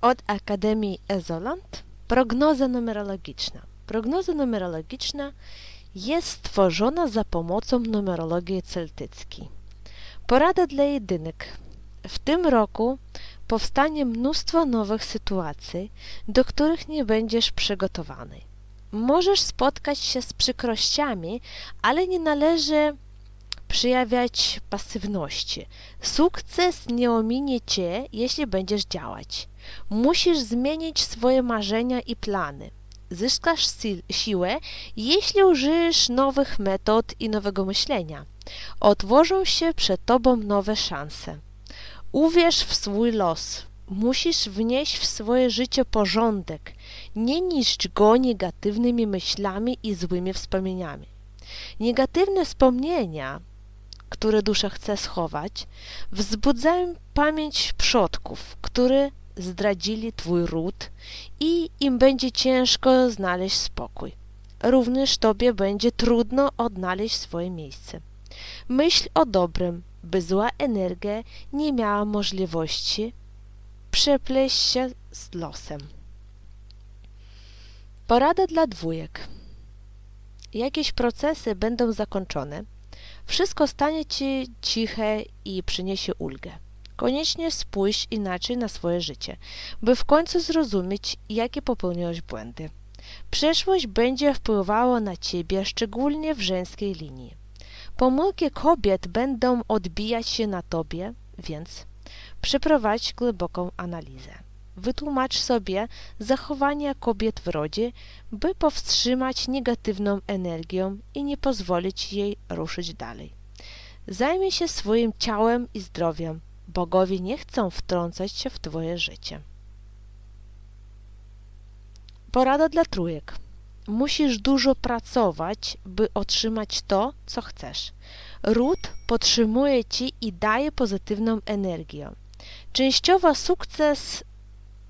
od Akademii Ezoland prognoza numerologiczna. Prognoza numerologiczna jest stworzona za pomocą numerologii celtyckiej. Porada dla jedynek. W tym roku powstanie mnóstwo nowych sytuacji, do których nie będziesz przygotowany. Możesz spotkać się z przykrościami, ale nie należy przejawiać pasywności. Sukces nie ominie cię, jeśli będziesz działać. Musisz zmienić swoje marzenia i plany. Zyskasz si siłę, jeśli użyjesz nowych metod i nowego myślenia. Otworzą się przed tobą nowe szanse. Uwierz w swój los. Musisz wnieść w swoje życie porządek. Nie niszcz go negatywnymi myślami i złymi wspomnieniami. Negatywne wspomnienia, które dusza chce schować, wzbudzają pamięć przodków, które zdradzili twój ród i im będzie ciężko znaleźć spokój. Również tobie będzie trudno odnaleźć swoje miejsce. Myśl o dobrym, by zła energia nie miała możliwości przepleść się z losem. Porada dla dwójek. Jakieś procesy będą zakończone, wszystko stanie ci ciche i przyniesie ulgę. Koniecznie spójrz inaczej na swoje życie, by w końcu zrozumieć, jakie popełniłeś błędy. Przeszłość będzie wpływała na ciebie, szczególnie w żeńskiej linii. Pomyłki kobiet będą odbijać się na tobie, więc przeprowadź głęboką analizę. Wytłumacz sobie zachowania kobiet w rodzie, by powstrzymać negatywną energię i nie pozwolić jej ruszyć dalej. Zajmij się swoim ciałem i zdrowiem. Bogowie nie chcą wtrącać się w twoje życie. Porada dla trójek. Musisz dużo pracować, by otrzymać to, co chcesz. Ród podtrzymuje ci i daje pozytywną energię. Częściowo sukces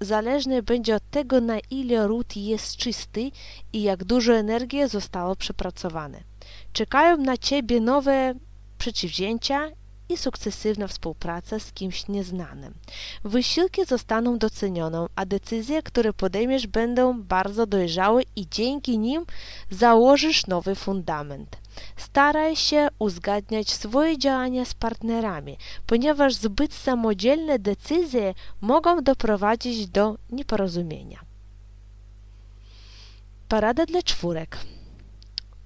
zależny będzie od tego, na ile ród jest czysty i jak dużo energii zostało przepracowane. Czekają na ciebie nowe przedsięwzięcia i sukcesywna współpraca z kimś nieznanym. Wysiłki zostaną docenione, a decyzje, które podejmiesz, będą bardzo dojrzałe i dzięki nim założysz nowy fundament. Staraj się uzgadniać swoje działania z partnerami, ponieważ zbyt samodzielne decyzje mogą doprowadzić do nieporozumienia. Porada dla czwórek.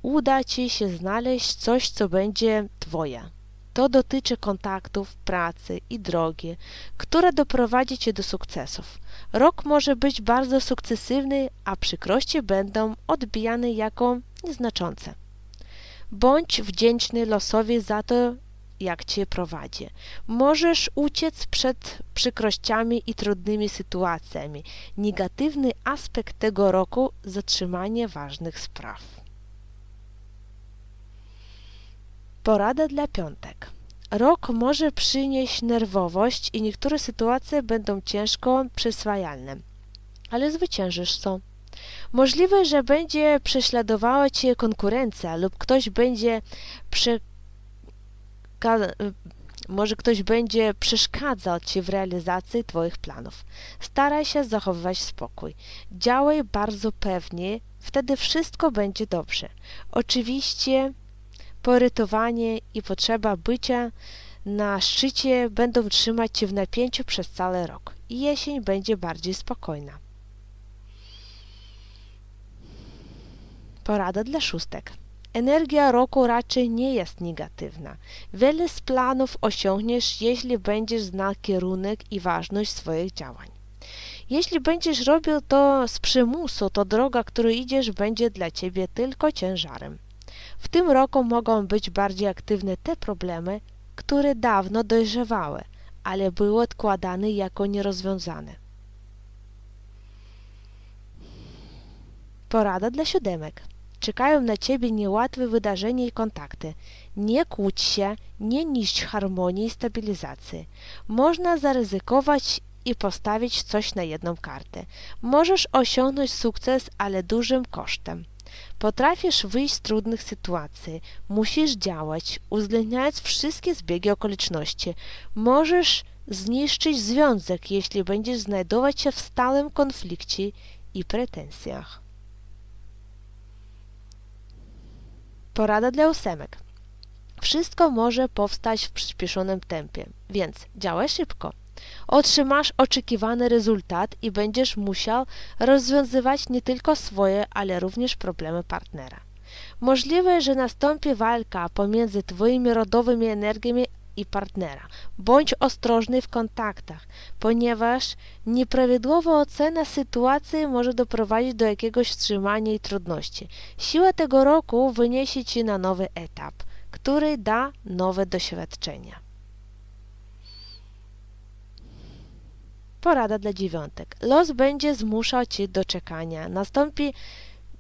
Uda ci się znaleźć coś, co będzie twoje. To dotyczy kontaktów, pracy i drogi, która doprowadzi cię do sukcesów. Rok może być bardzo sukcesywny, a przykrości będą odbijane jako nieznaczące. Bądź wdzięczny losowi za to, jak cię prowadzi. Możesz uciec przed przykrościami i trudnymi sytuacjami. Negatywny aspekt tego roku zatrzymanie ważnych spraw. Porada dla piątek. Rok może przynieść nerwowość i niektóre sytuacje będą ciężko przyswajalne, ale zwyciężysz są. Możliwe, że będzie prześladowała cię konkurencja lub ktoś będzie może ktoś będzie przeszkadzał ci w realizacji twoich planów. Staraj się zachowywać spokój. Działaj bardzo pewnie, wtedy wszystko będzie dobrze. Oczywiście porytowanie i potrzeba bycia na szczycie będą trzymać cię w napięciu przez cały rok i jesień będzie bardziej spokojna. Porada dla szóstek. Energia roku raczej nie jest negatywna. Wiele z planów osiągniesz, jeśli będziesz znał kierunek i ważność swoich działań. Jeśli będziesz robił to z przymusu, to droga, którą idziesz, będzie dla ciebie tylko ciężarem. W tym roku mogą być bardziej aktywne te problemy, które dawno dojrzewały, ale były odkładane jako nierozwiązane. Porada dla siódemek. Czekają na ciebie niełatwe wydarzenia i kontakty. Nie kłóć się, nie niszcz harmonii i stabilizacji. Można zaryzykować i postawić coś na jedną kartę. Możesz osiągnąć sukces, ale dużym kosztem. Potrafisz wyjść z trudnych sytuacji, musisz działać, uwzględniając wszystkie zbiegi okoliczności. Możesz zniszczyć związek, jeśli będziesz znajdować się w stałym konflikcie i pretensjach. Porada dla ósemek. Wszystko może powstać w przyspieszonym tempie, więc działaj szybko. Otrzymasz oczekiwany rezultat i będziesz musiał rozwiązywać nie tylko swoje, ale również problemy partnera. Możliwe, że nastąpi walka pomiędzy Twoimi rodowymi energiami i partnera. Bądź ostrożny w kontaktach, ponieważ nieprawidłowa ocena sytuacji może doprowadzić do jakiegoś wstrzymania i trudności. Siła tego roku wyniesie Ci na nowy etap, który da nowe doświadczenia. Porada dla dziewiątek. Los będzie zmuszał Cię do czekania. Nastąpi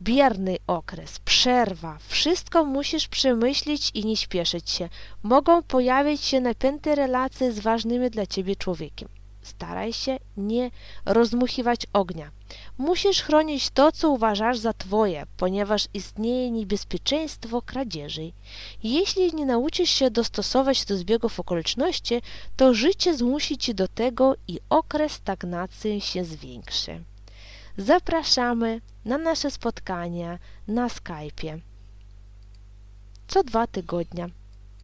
bierny okres, przerwa. Wszystko musisz przemyśleć i nie śpieszyć się. Mogą pojawić się napięte relacje z ważnymi dla Ciebie człowiekiem. Staraj się nie rozmuchiwać ognia. Musisz chronić to, co uważasz za Twoje, ponieważ istnieje niebezpieczeństwo kradzieży. Jeśli nie nauczysz się dostosować do zbiegów okoliczności, to życie zmusi Cię do tego i okres stagnacji się zwiększy. Zapraszamy na nasze spotkania na Skype'ie co dwa tygodnie.